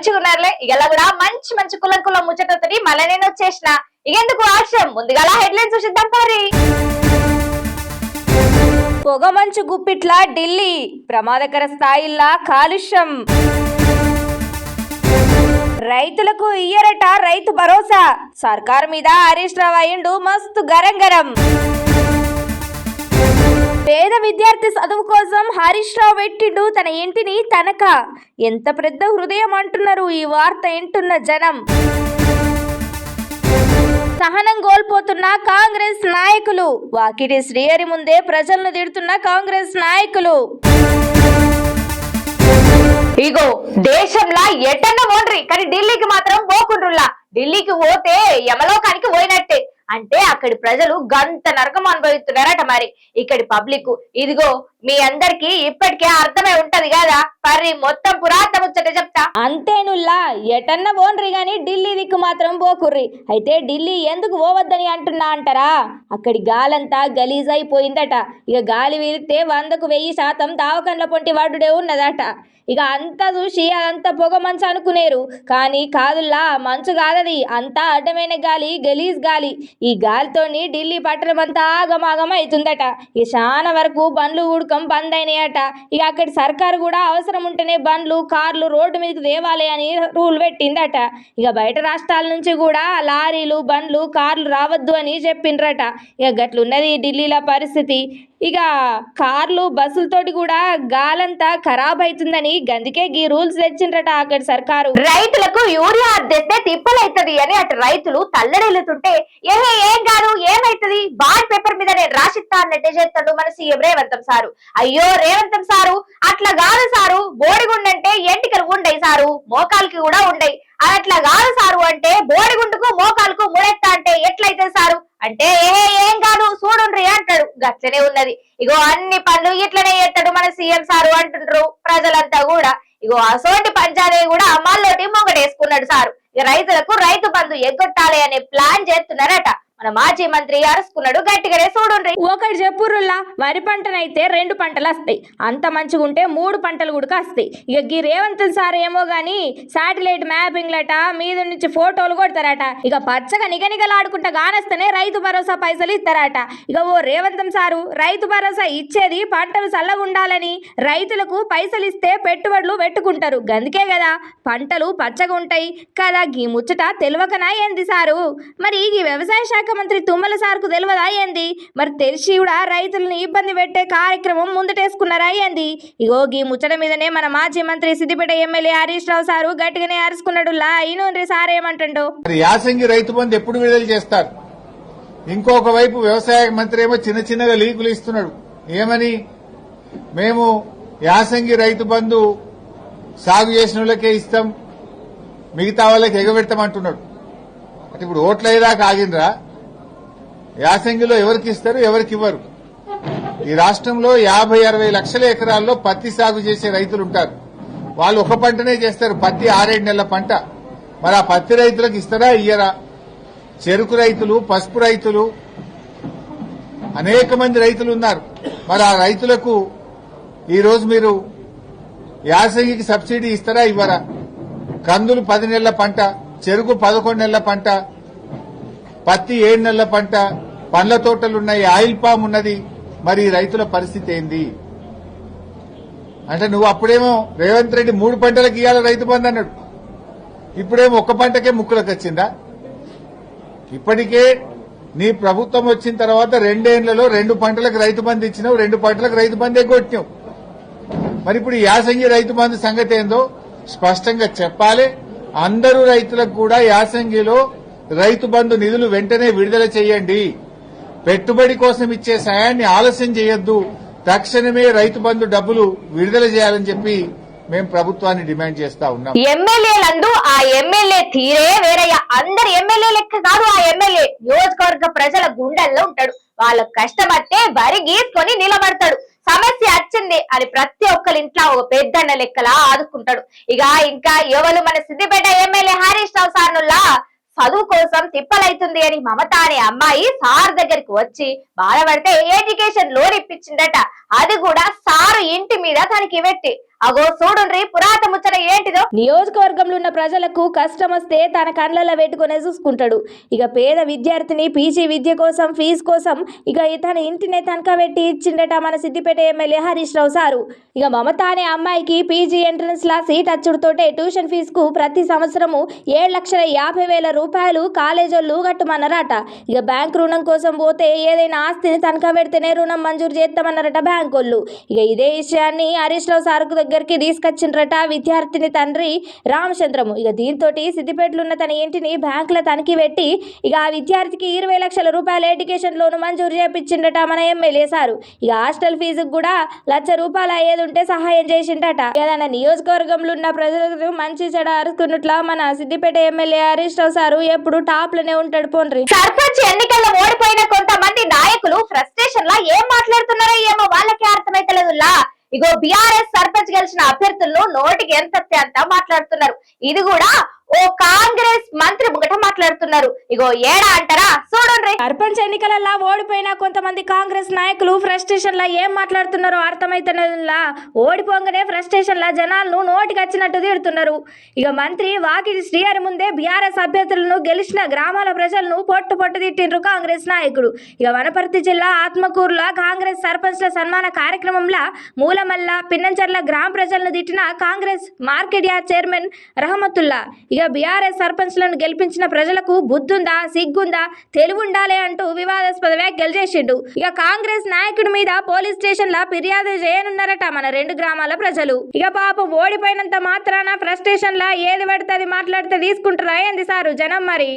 మంచిగా ఉన్నారులే. ఇలా కూడా మంచి మంచి కులం కులం ముచ్చటతోటి మళ్ళీ నేను వచ్చేసిన. ఇక ఎందుకు ఆశయం ముందుగా హెడ్లైన్స్ చూసిద్దాం పరి. పొగమంచు గుప్పిట్ల ఢిల్లీ. ప్రమాదకర స్థాయిల్లా కాలుష్యం. రైతులకు ఇయ్యరట రైతు భరోసా. సర్కారు మీద హరీష్ రావు అయిండు మస్తు గరం గరం పేద విద్యార్థి చదువు కోసం హరీష్ రావు పెట్టిండు తన ఇంటిని తనక. ఎంత పెద్ద హృదయం అంటున్నారు ఈ వార్త వింటున్న జనం. సహనం కోల్పోతున్న కాంగ్రెస్ నాయకులు. వాకిటి శ్రీహరి ముందే ప్రజలను తిడుతున్న కాంగ్రెస్ నాయకులు. ఇగో దేశంలా ఎటన్న ఓండ్రి కానీ ఢిల్లీకి మాత్రం పోకుండ్రులా ఢిల్లీకి పోతే యమలోకానికి పోయినట్టే. అంటే అక్కడి ప్రజలు గంత నరకం అనుభవిస్తున్నారట మరి. ఇక్కడి పబ్లిక్ ఇదిగో మీ అందరికి ఇప్పటికే అర్థమై ఉంటది కదా? పర్రి మొత్తం పురాతన ముచ్చట చెప్తా. అంతేనుల్లా ఎటన్న ఓన్రి గాని ఢిల్లీ దిక్కు మాత్రం పోకుర్రి. అయితే ఢిల్లీ ఎందుకు పోవద్దని అంటున్నా అంటారా? అక్కడి గాలంతా గలీజ్ అయిపోయిందట ఇక గాలి వీరితే వందకు వెయ్యి శాతం దావకండ్ల పొంటి వాడుడే ఉన్నదట. ఇక అంతా చూసి అదంతా పొగ మంచు అనుకునేరు. కానీ కాదుల్లా మంచు కాదది అంతా అడ్డమైన గాలి గలీజ్ గాలి. ఈ గాలితోని ఢిల్లీ పట్టణం అంతా ఆగమాగం అవుతుందట ఇక చాలా వరకు బండ్లు ప్రభుత్వం బంద్ అయినాయట ఇక అక్కడి సర్కారు కూడా అవసరం ఉంటేనే బండ్లు కార్లు రోడ్డు మీదకి తేవాలి అని రూల్ పెట్టిందట. ఇక బయట రాష్ట్రాల నుంచి కూడా లారీలు బండ్లు కార్లు రావద్దు అని చెప్పిండ్రట. ఇక గట్లున్నది ఢిల్లీలో పరిస్థితి. ఇక కార్లు బస్సులతోటి కూడా గాలంతా ఖరాబ్ అవుతుందని గందుకే గీ రూల్స్ తెచ్చిండ్రట అక్కడ సర్కారు. రైతులకు యూరియా అద్దెస్తే తిప్పలైతుంది అని అటు రైతులు తల్లడెళ్తుంటే ఏహే ఏం కాదు ఏమైతది? బాండ్ పేపర్ మీద నేను రాసిస్తా అన్నట్టే చేస్తాడు మన సీఎం రేవంతం సారు. అయ్యో రేవంతం సారు అట్లా కాదు సారు బోడిగుండంటే ఎంటికలు ఉండయి సారు మోకాలకి కూడా ఉండయి. అట్లా కాదు సారు అంటే బోడిగుండుకు మోకాలకు ముడెత్తా అంటే ఎట్లయితే సారు? అంటే ఏ ఏం కాదు చూడుండ్రి అంటాడు. గట్లనే ఉన్నది. ఇగో అన్ని పనులు ఇట్లనే చేస్తాడు మన సీఎం సారు అంటుండ్రు ప్రజలంతా కూడా. ఇగో అసోంటి పంచాయతీ కూడా అమ్మాల్లోటి ముంగటేసుకున్నాడు సారు. ఇక రైతులకు రైతు బంధు ఎగ్గొట్టాలి అనే ప్లాన్ చేస్తున్నారట. మన మాజీ మంత్రి అరుసుకున్నాడు గట్టిగానే చూడండి ఒకటి చెప్పుర్రుల్లా వరి పంటనైతే రెండు పంటలు వస్తాయి అంత మంచిగా ఉంటే మూడు పంటలు కూడా వస్తాయి. ఇక గీ రేవంత్ సార్ ఏమో గాని శాటిలైట్ మ్యాపింగ్ లట మీద నుంచి ఫోటోలు కొడతారట. ఇక పచ్చగా నిగనిగలాడుకుంటా గానస్తేనే రైతు భరోసా పైసలు ఇస్తారట. ఇక ఓ రేవంతం సారు రైతు భరోసా ఇచ్చేది పంటలు చల్లగా ఉండాలని రైతులకు పైసలు ఇస్తే పెట్టుబడులు పెట్టుకుంటారు. గందుకే కదా పంటలు పచ్చగా ఉంటాయి కదా గీ ముచ్చట తెలియకనా ఏంది సారు? మరి ఈ వ్యవసాయ శాఖ మంత్రి తుమ్మల సార్కు తెలియదా ఏంది? మరి తెలిసి కూడా రైతులను ఇబ్బంది పెట్టే కార్యక్రమం ముందటేసుకున్నారా ఏంది? ఇగో గీ ముచ్చట మీదనే మన మాజీ మంత్రి సిద్దిపేట ఎమ్మెల్యే హరీష్ రావు సారు గట్టిగానే అరుచుకున్నాడు లా ఈయన సార్ ఏమంటుండో? యాసంగి రైతు బంధు ఎప్పుడు విడుదల చేస్తారు? ఇంకొక వైపు వ్యవసాయ మంత్రి ఏమో చిన్న చిన్నగా లీకులు ఇస్తున్నాడు. ఏమని? మేము యాసంగి రైతు బంధు సాగు చేసిన వాళ్ళకే ఇస్తాం మిగతా వాళ్ళకి ఎగబెడతామంటున్నాడు అంటే ఇప్పుడు ఓట్లయ్యేదాకా ఆగిండ్రా? యాసంగిలో ఎవరికి ఇస్తారు? ఎవరికి ఇవ్వరు? ఈ రాష్ట్రంలో యాభై అరవై లక్షల ఎకరాల్లో పత్తి సాగు చేసే రైతులు ఉంటారు. వాళ్ళు ఒక పంటనే చేస్తారు. పత్తి ఆరేడు నెలల పంట. మరి ఆ పత్తి రైతులకు ఇస్తారా? ఇయ్యరా? చెరుకు రైతులు పసుపు రైతులు అనేక మంది రైతులు ఉన్నారు. మరి ఆ రైతులకు ఈరోజు మీరు యాసంగికి సబ్సిడీ ఇస్తారా? ఇవ్వరా? కందులు పది నెలల పంట చెరుకు పదకొండు నెలల పంట పత్తి ఏడు నెలల పంట పండ్ల తోటలున్నాయి ఆయిల్ పామ్ ఉన్నది. మరి రైతుల పరిస్థితి ఏంది? అంటే నువ్వు అప్పుడేమో రేవంత్ రెడ్డి మూడు పంటలకు ఇవ్వాలి రైతు బంధు అన్నాడు. ఇప్పుడేమో ఒక్క పంటకే ముక్కులకు వచ్చిందా? ఇప్పటికే నీ ప్రభుత్వం వచ్చిన తర్వాత రెండేళ్ళలో రెండు పంటలకు రైతు బంధు ఇచ్చినావు రెండు పంటలకు రైతు బంధు ఎగ్గొట్టినావు మరి ఇప్పుడు యాసంగి రైతు బంధు సంగతి ఏందో స్పష్టంగా చెప్పాలి. అందరూ రైతులకు కూడా యాసంగిలో రైతు బంధు నిధులు వెంటనే విడుదల చేయండి. పెట్టుబడి కోసం ఇచ్చే సాయాన్ని ఆలస్యం చేయొద్దు. తక్షణమే రైతు బంధు డబ్బులు విడుదల చేయాలని చెప్పి మేము ప్రభుత్వాన్ని డిమాండ్ చేస్తా ఉన్నాం. ఎమ్మెల్యేలందు ఆ ఎమ్మెల్యే తీరే వేరయ్య. అందరు ఎమ్మెల్యే లెక్క కాదు. ఆ ఎమ్మెల్యే నియోజకవర్గ ప్రజల గుండెల్లో ఉంటాడు. వాళ్ళ కష్టం అట్టే వరి గీసుకొని నిలబడతాడు. సమస్య వచ్చింది అని ప్రతి ఒక్కరి ఇంట్లో ఒక పెద్దన్న లెక్కలా ఆదుకుంటాడు. ఇక ఇంకా ఎవరు మన సిద్దిపేట ఎమ్మెల్యే హరీష్ రావు సార్నుల్లా చదువు కోసం తిప్పలైతుంది అని మమత అనే అమ్మాయి సార్ దగ్గరికి వచ్చి బాధపడితే ఎడ్యుకేషన్ లోన్ ఇప్పించిందట. అది కూడా సారు ఇంటి మీద మీద తనకి పెట్టి. అగో చూడుండ్రి పురాత ముచ్చట ఏంటిదో? నియోజకవర్గంలో ఉన్న ప్రజలకు కష్టం వస్తే తన కళ్ళల్లో పెట్టుకునే చూసుకుంటాడు. ఇక పేద విద్యార్థిని పీజీ విద్య కోసం ఫీజు కోసం ఇక తన ఇంటినే తనఖా పెట్టి ఇచ్చిండట మన సిద్దిపేట ఎమ్మెల్యే హరీష్ రావు సారు. ఇక మమత అనే అమ్మాయికి పీజీ ఎంట్రన్స్ లా సీట్ అచ్చుడుతోటే ట్యూషన్ ఫీజుకు ప్రతి సంవత్సరము ఏడు లక్షల యాభై వేల రూపాయలు కాలేజోళ్ళు కట్టమన్నారట. ఇక బ్యాంక్ రుణం కోసం పోతే ఏదైనా ఆస్తిని తనఖా పెడితేనే రుణం మంజూరు చేస్తామన్నారట బ్యాంకు వాళ్ళు ఇక ఇదే విషయాన్ని హరీష్ రావు సార్కు దగ్గరికి తీసుకొచ్చిండ్రట విద్యార్థిని తండ్రి రామచంద్రము. ఇక దీంతో సిద్దిపేటలో ఉన్న తన ఇంటిని బ్యాంకులో తనిఖీ పెట్టి ఇక ఆ విద్యార్థికి ఇరవై లక్షల రూపాయల ఎడ్యుకేషన్ లోను మంజూరు చేపించిండట మన ఎమ్మెల్యే సారు. ఇక హాస్టల్ ఫీజుకు కూడా లక్ష రూపాయలు అయ్యేది ఉంటే సహాయం చేసిండట ఏదైనా నియోజకవర్గంలో ఉన్న ప్రజలకు మంచి చెడ అరుచుకున్నట్ల మన సిద్దిపేట ఎమ్మెల్యే హరీష్ రావు సారు ఎప్పుడు టాప్లోనే ఉంటాడు పోన్రి. సర్పంచ్ ఎన్నికల్లో ఓడిపోయిన కొంతమంది నాయకులు ఫ్రస్ట్రేషన్ లా ఏం మాట్లాడుతున్నారో ఏమో వాళ్ళకే అర్థమైతలేదులా ఇగో బిఆర్ఎస్ సర్పంచ్ గెలిచిన అభ్యర్థుల్లో నోటికి ఎంత అంత మాట్లాడుతున్నారు. ఇది కూడా ఓ కాంగ్రెస్ మంత్రి ముంగట మాట్లాడుతున్నారు. ఇగో ఏడా అంటారా? చూడండి. సర్పంచ్ ఎన్నికలలా ఓడిపోయిన కొంతమంది కాంగ్రెస్ నాయకులు ఫ్రస్ట్రేషన్ లా ఏం మాట్లాడుతున్నారో అర్థమైతేలా ఓడిపోగానే ఫ్రస్ట్రేషన్ లా జనాలను నోటికి వచ్చినట్టు తిడుతున్నారు. ఇక మంత్రి వాకిటి శ్రీహరి ముందే బీఆర్ఎస్ అభ్యర్థులను గెలిచిన గ్రామాల ప్రజలను పొట్టు పొట్టు తిట్టిండ్రు కాంగ్రెస్ నాయకుడు. ఇక వనపర్తి జిల్లా ఆత్మకూరులో కాంగ్రెస్ సర్పంచ్ల సన్మాన కార్యక్రమంలో మూలమల్ల పిన్నంచర్ల గ్రామ ప్రజలను తిట్టిన Congress market yard chairman Rahamatullah. ఇక బీఆర్ఎస్ సర్పంచ్లను గెలిపించిన ప్రజలకు బుద్ధుందా సిగ్గుందా? తెలివుండాలే అంటూ వివాదాస్పద వ్యాఖ్యలు చేసిండు. ఇక కాంగ్రెస్ నాయకుడి మీద పోలీస్ స్టేషన్ లా ఫిర్యాదు చేయనున్నారట మన రెండు గ్రామాల ప్రజలు. ఇక పాపం ఓడిపోయినంత మాత్రాన ఫ్రస్ట్రేషన్ లా ఏది పడితే అది మాట్లాడితే తీసుకుంటారా ఏంది సారు జనం మరి.